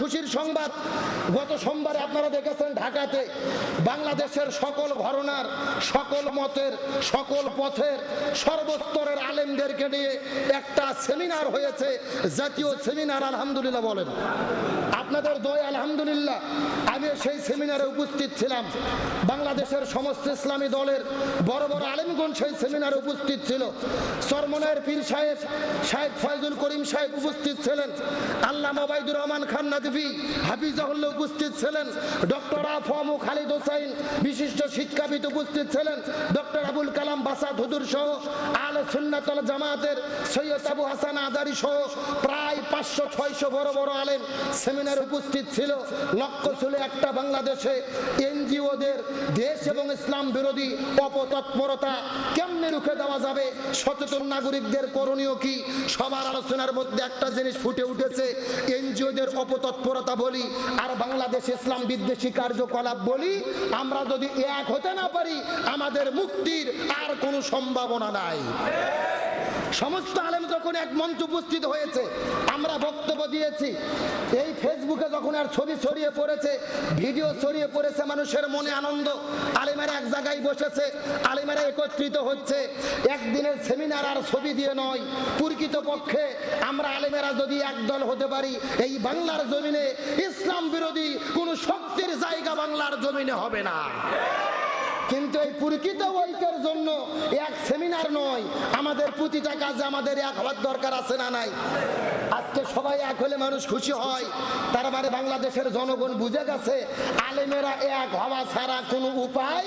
খুশির সংবাদ। গত সোমবারে আপনারা দেখেছেন ঢাকাতে বাংলাদেশের সকল ঘরনার, সকল মতের, সকল পথের সর্বস্তরের আলেমদেরকে নিয়ে একটা সেমিনার হয়েছে। জাতীয় সেমিনার, আলহামদুলিল্লাহ বলেন। আপনাদের দয় আলহামদুলিল্লাহ, আমি সেই সেমিনারে উপস্থিত ছিলাম। বাংলাদেশের সমস্ত ইসলামী দলের বড় বড় আলেমগণ সেই সেমিনারে উপস্থিত ছিল। সরমনের পীর সাহেব সাহেব ফয়জুল করিম সাহেব উপস্থিত ছিলেন। আল্লাহ মোবাইদুর রহমান খান সৈয়দ আবু হাসান সহ প্রায় পাঁচশো, ছয়শো বড় বড় আলেম সেমিনারে উপস্থিত ছিল। লক্ষ্য ছিল একটা বাংলাদেশে এনজিওদের দেশ এবং ইসলাম বিরোধী অপতৎপরতা কেমনে রুখে দেওয়া যাবে? সচেতন নাগরিকদের করণীয় কি? সবার আলোচনার মধ্যে একটা জিনিস ফুটে উঠেছে। এনজিওদের অপতৎপরতা বলি, আর বাংলাদেশ ইসলাম বিদ্বেষী কার্যকলাপ বলি, আমরা যদি এক হতে না পারি, আমাদের মুক্তির আর কোনো সম্ভাবনা নাই। সমস্ত আলেম যখন এক মঞ্চ উপস্থিত হয়েছে, আমরা বক্তব্য দিয়েছি, এই ফেসবুকে যখন আর ছবি ছড়িয়ে পড়েছে, ভিডিও ছড়িয়ে পড়েছে, মানুষের মনে আনন্দ, আলেমেরা এক জায়গায় বসেছে, আলেমেরা একত্রিত হচ্ছে, একদিনের সেমিনার আর ছবি দিয়ে নয় প্রকৃত পক্ষে আমরা আলেমেরা যদি একদল হতে পারি, এই বাংলার জমিনে ইসলাম বিরোধী কোন শক্তির জায়গা বাংলার জমিনে হবে না। কিন্তু এই প্রকৃত ঐক্যের জন্য এক সেমিনার নয়। আমাদের প্রতিটা কাজে আমাদের এক হওয়ার দরকার আছে না নাই? আজকে সবাই এক হলে মানুষ খুশি হয়। তার মানে বাংলাদেশের জনগণ বুঝে গেছে, আলেমেরা এক হওয়া ছাড়া কোনো উপায়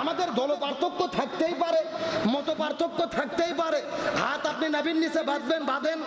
আমাদের দল পার্থক্য থাকতেই পারে, মত পার্থক্য থাকতেই পারে। হাত আপনি নাবির নিচে বাঁধবেন, বাঁধেন,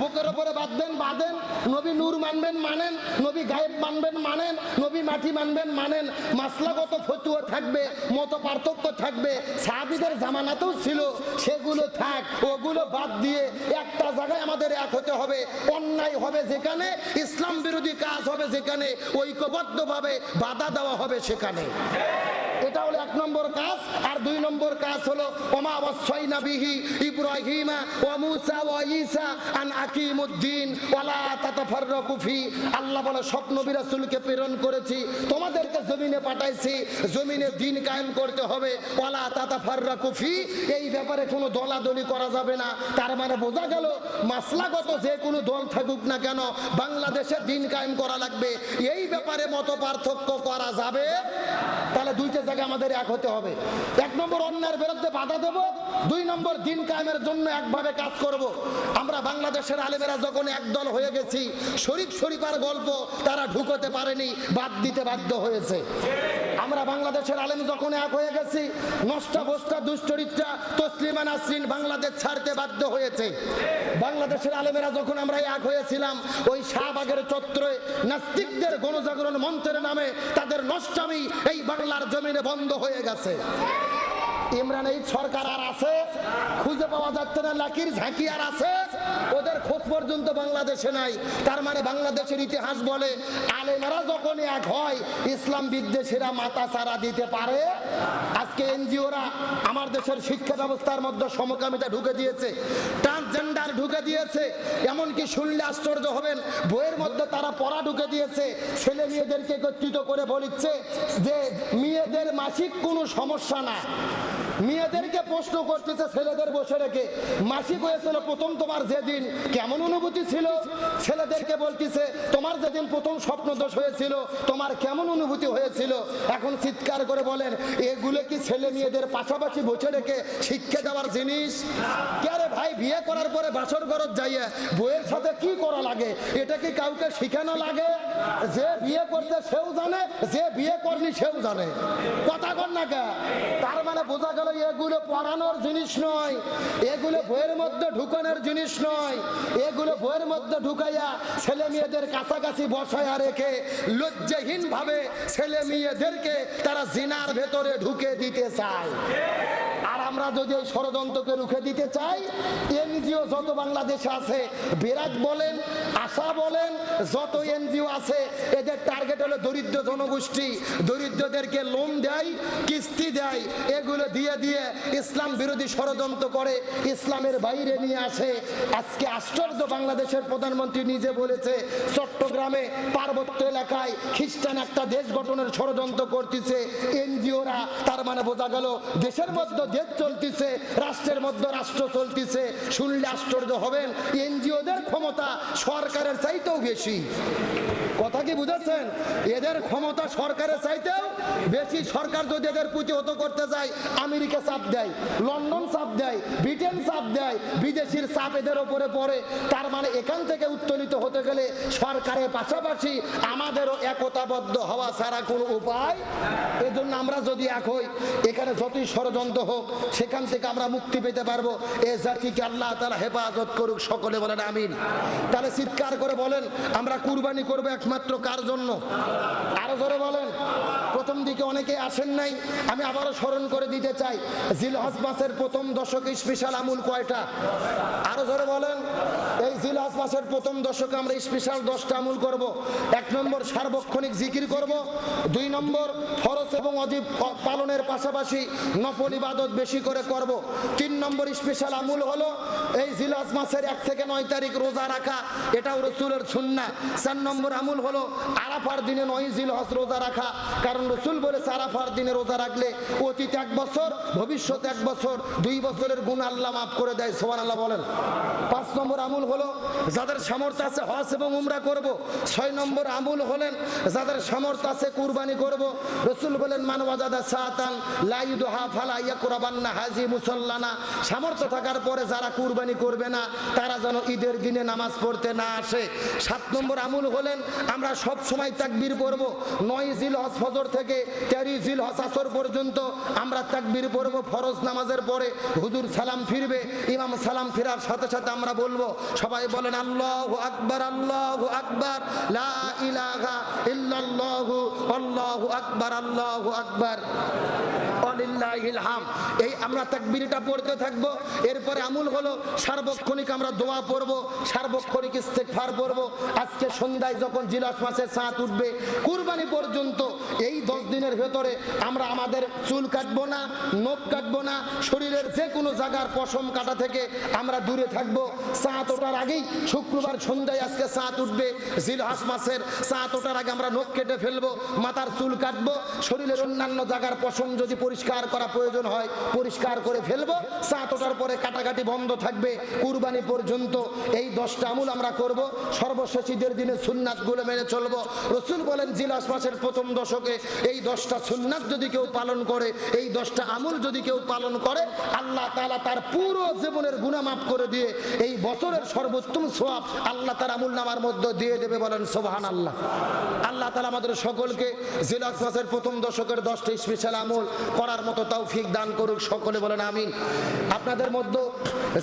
বুকের ওপরে বাঁধবেন, বাঁধেন। নবী নূর মানবেন, মানেন। নবী গায়েব মানবেন, মানেন। নবী মাটি মানবেন, মানেন। মাসলাগত ফতুয়া থাকবে মত পার্থক্য থাকবে। সাহাবিদের জামানাতেও ছিল, সেগুলো থাক, ওগুলো বাদ দিয়ে একটা জায়গায় আমাদের এক হতে হবে, অন্যায় হবে যেখানে ইসলাম বিরোধী যেখানে ঐক্যবদ্ধভাবে বাধা দেওয়া হবে সেখানে। এটা হলো এক নম্বর কাজ, আর দুই নম্বর কাজ হলো তোমাদেরকে জমিনে পাঠাইছি, জমিনে দিন কায়েম করতে হবে এই ব্যাপারে কোনো দলাদলি করা যাবে না। তার মানে বোঝা গেল, মাসলাগত যে কোনো দল থাকুক না কেন, বাংলাদেশে দিন কায়েম করা লাগবে। এই ব্যাপারে মত পার্থক্য করা যাবে। তাহলে দুইটা জায়গায় আমাদের এক হতে হবে। এক নম্বর অন্যের বিরুদ্ধে বাধা দেব, দুই নম্বর দিন কায়েমের জন্য একভাবে কাজ করব। আমরা বাংলাদেশের আলেমেরা যখন একদল হয়ে গেছি, শরীফ শরীফার গল্প তারা ঢুকতে পারেনি, বাদ দিতে বাধ্য হয়েছে। আমরা বাংলাদেশের আলেম যখন এক হয়ে গেছি, নষ্টা বস্তা দুশ্চরিত্রা তসলিমা নাসরিন বাংলাদেশ ছাড়তে বাধ্য হয়েছে। বাংলাদেশের আলেমেরা যখন আমরা এক হয়েছিলাম, ওই শাহবাগের চত্বরে নাস্তিকদের গণজাগরণ মন্ত্রের নামে তাদের নষ্টামি এই বাংলার জমিনে বন্ধ হয়ে গেছে। ইমরান, এই সরকার আর আছে? খুঁজে পাওয়া যাচ্ছে না, লাকির ঝাঁকি আর আছে? ওদের খোঁজ পর্যন্ত বাংলাদেশে নাই। তার মানে বাংলাদেশের ইতিহাস বলে আলেমারা যখন এক হয়, ইসলাম বিদ্বেষীরা মাথা চারা দিতে পারে। আজকে এনজিওরা আমার দেশের শিক্ষা ব্যবস্থার মধ্যে সমকামিতা ঢুকে দিয়েছে ট্রান্সজেন্ডার ঢুকে দিয়েছে, এমনকি শুনলে আশ্চর্য হবেন, বইয়ের মধ্যে তারা পড়া ঢুকে দিয়েছে, ছেলে মেয়েদেরকে একত্রিত করে বলিচ্ছে যে মেয়েদের মাসিক কোনো সমস্যা না। মেয়েদেরকে প্রশ্ন করতেছে ছেলেদের বসে রেখে। মাসিক হয়েছিল প্রথম তোমার যেদিন কেমন অনুভূতি ছিল? ছেলেদেরকে বলতেছে, তোমার যেদিন প্রথম স্বপ্ন দোষ হয়েছিল, তোমার কেমন অনুভূতি হয়েছিল? এখন চিৎকার করে বলেন, এগুলো কি ছেলে মেয়েদের পাশাপাশি বসে রেখে শিক্ষা দেওয়ার জিনিস? কে ভাই, বিয়ে করার পরে বাসর ঘরত যাইয়া বইয়ের সাথে কি করা লাগে? এটা কি কাউকে শিখানো লাগে? যে বিয়ে করতে সেও জানে, যে বিয়ে করনি সেও জানে। কথা কর না কে? তার মানে বোঝা গেল এগুলো পড়ানোর জিনিস নয়। এগুলো বইয়ের মধ্যে ঢুকানোর জিনিস নয়। এগুলো বইয়ের মধ্যে ঢুকাইয়া ছেলে মেয়েদের কাছাকাছি বসায়া রেখে লজ্জাহীন ভাবে ছেলে মেয়েদেরকে তারা জিনার ভেতরে ঢুকে দিতে চায়। আমরা যদি এই ষড়যন্ত্রকে রুখে দিতে চাই, এনজিও যত বাংলাদেশে আছে, বিরাট বলেন, আশা বলেন, যত এনজিও আছে, এদের টার্গেট হলো দরিদ্র জনগোষ্ঠী, দরিদ্রদেরকে লোন দেয়, কিস্তি দেয়, এগুলো দিয়ে দিয়ে ইসলাম বিরোধী ষড়যন্ত্র করে, ইসলামের বাইরে নিয়ে আসে। আজকে আশ্চর্য বাংলাদেশের প্রধানমন্ত্রী নিজে বলেছে, চট্টগ্রামে পার্বত্য এলাকায় খ্রিস্টান একটা দেশ গঠনের ষড়যন্ত্র করতেছে, এনজিওরা, তার মানে বোঝা গেল দেশের মধ্যে দেশ চলতেছে রাষ্ট্রের মধ্যে রাষ্ট্র চলতেছে শুনলে আশ্চর্য হবেন এনজিওদের ক্ষমতা সরকারের চাইতেও বেশি। কথা কি বুঝেছেন? এদের ক্ষমতা সরকারের চাইতেও বেশি সরকার যদি এদের প্রতিহত করতে যায়, আমেরিকা চাপ দেয়, লন্ডন চাপ দেয়, ব্রিটেন চাপ দেয়, বিদেশির চাপ এদের ওপরে পড়ে, তার মানে এখান থেকে উত্তোলিত হতে গেলে সরকারের পাশাপাশি আমাদেরও একতাবদ্ধ হওয়া ছাড়া কোনো উপায় এজন্য আমরা যদি এক হই, এখানে যতই ষড়যন্ত্র হোক, সেখান থেকে আমরা মুক্তি পেতে পারব। এ জাতিকে আল্লাহ তালা হেফাজত করুক, সকলে বলেন আমিন। তাহলে চিৎকার করে বলেন, আমরা কুরবানি করব একমাত্র কার জন্য? আরও জোরে বলেন। প্রথম দিকে অনেকে আসেন নাই, আমি আবারও স্মরণ করে দিতে চাই। জিলহজ মাসের প্রথম দশকে স্পেশাল আমুল কয়টা? আরও জোরে বলেন। এই জিলহজ মাসের প্রথম দশকে আমরা স্পেশাল দশটা আমুল করব। এক নম্বর, সার্বক্ষণিক জিকির করব। দুই নম্বর, ফরজ এবং অজীব পালনের পাশাপাশি নফল ইবাদত বেশি করে করব। তিন নম্বর স্পেশাল আমুল হলো এই জিলহজ মাসের এক থেকে নয় তারিখ রোজা রাখা। এটাও রসুলের সুন্না চার নম্বর আমুল হলো আরাফার দিনে নয় জিলহজ রোজা রাখা। কারণ রসুল বলেছে, আরাফার দিনে রোজা রাখলে অতীত এক বছর ভবিষ্যৎ এক বছর, দুই বছরের গুণ আল্লাহ মাফ করে দেয়। সোমান আল্লাহ বলেন। পাঁচ নম্বর আমুল হলো, যাদের সামর্থ্য আছে হজ এবং উমরা করব। ছয় নম্বর আমুল হলেন, যাদের সামর্থ্য আছে কুরবানি করব। রসুল বলেন মানবাজাদা সাতান লাইদুহা ফালা ইয়াকুরাবান্না হাজি মুসল্লানা। সামর্থ্য থাকার পরে যারা কুরবানি করবে না, তারা যেন ঈদের দিনে নামাজ পড়তে না আসে। সাত নম্বর আমুল হলেন, আমরা সব সময় তাকবীর পড়ব। নয় জিল হজ ফজর থেকে তেরো জিল হজ আসর পর্যন্ত আমরা তাকবীর পড়ব ফরজ নামাজের পরে। হুজুর সালাম ফিরবে, ইমাম সালাম ফেরার সাথে সাথে আমরা বলব, সবাই বলেন, আল্লাহু আকবার আল্লাহু আকবার, লা ইলাহা ইল্লাল্লাহু, আল্লাহু আকবার আল্লাহু আকবার। এই আমরা তাকবিরটা পড়তে থাকব। এরপরে আমুল হলো, সার্বক্ষণিক আমরা দোয়া পড়ব, সার্বক্ষণিক ইস্তেকফার পড়ব। আজকে সন্ধ্যায় যখন জিলাস মাসের চাঁদ উঠবে। কুরবানি পর্যন্ত এই দশ দিনের ভেতরে আমরা আমাদের চুল কাটবো না, নখ কাটবো না, শরীরের যে কোনো জায়গার পশম কাটা থেকে আমরা দূরে থাকব। চাঁদ ওঠার আগেই শুক্রবার সন্ধ্যায় আজকে চাঁদ উঠবে। জিলহাস মাসের চাঁদ ওঠার আগে আমরা নখ কেটে ফেলব, মাথার চুল কাটবো, শরীরের অন্যান্য জায়গার পশম যদি পরিষ্কার করা প্রয়োজন হয়, পরিষ্কার করে ফেলব। চাঁদ ওঠার পরে কাটাকাটি বন্ধ থাকবে। কুরবানি পর্যন্ত এই দশটা আমুল আমরা করব। সর্বশেষ ঈদের দিনে সুন্নাতগুলো মেনে চলবো। রসুল বলেন জিলাস মাসের প্রথম দশকে এই দশটা সুন্নাত যদি কেউ পালন করে, এই দশটা আমুল যদি কেউ পালন করে, আল্লাহ তালা তার পুরো জীবনের গুণা মাফ করে দিয়ে এই বছরের সর্বোত্তম সোয়াব আল্লাহ তার আমুল নামার মধ্যে দিয়ে দেবে বলেন সোবাহান আল্লাহ আল্লাহ তালা আমাদের সকলকে জিলাস মাসের প্রথম দশকের দশটা স্পেশাল আমল করার মতো তাও ফিক দান করুক, সকলে বলেন আমিন। আপনাদের মধ্যে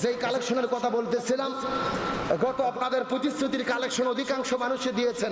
যেই কালেকশনের কথা বলতেছিলাম, গত আপনাদের প্রতিশ্রুতির কালেকশন অধিকাংশ মানুষে দিয়েছেন।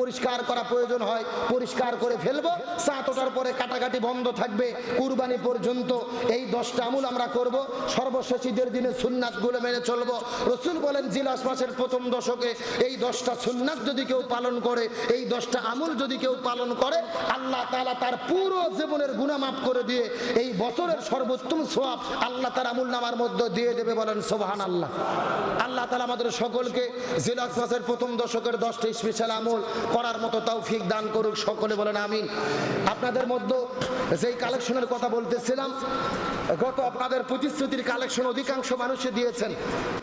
পরিষ্কার করা প্রয়োজন হয়, পরিষ্কার করে ফেলব। চাঁত ওঠার পরে কাটাকাটি বন্ধ থাকবে। কুরবানি পর্যন্ত এই দশটা আমুল আমরা করব। সর্বশেষ ঈদের দিনে সুন্নাতগুলো মেনে চলবো। রসুল বলেন, জিলাস মাসের প্রথম দশকে এই দশটা সুন্নাত যদি কেউ পালন করে, এই দশটা আমুল যদি কেউ পালন করে, আল্লাহ তালা তার পুরো জীবনের গুণা মাফ করে দিয়ে এই বছরের সর্বোত্তম সোয়াব আল্লাহ তার আমুল নামার মধ্যে দিয়ে দেবে বলেন সোবাহান আল্লাহ আল্লাহ তালা আমাদের সকলকে জিলাস মাসের প্রথম দশকের দশটা স্পেশাল আমল করার মতো তাও ফিক দান করুক, সকলে বলেন আমিন। আপনাদের মধ্যে যেই কালেকশনের কথা বলতেছিলাম, গত আপনাদের প্রতিশ্রুতির কালেকশন অধিকাংশ মানুষে দিয়েছেন।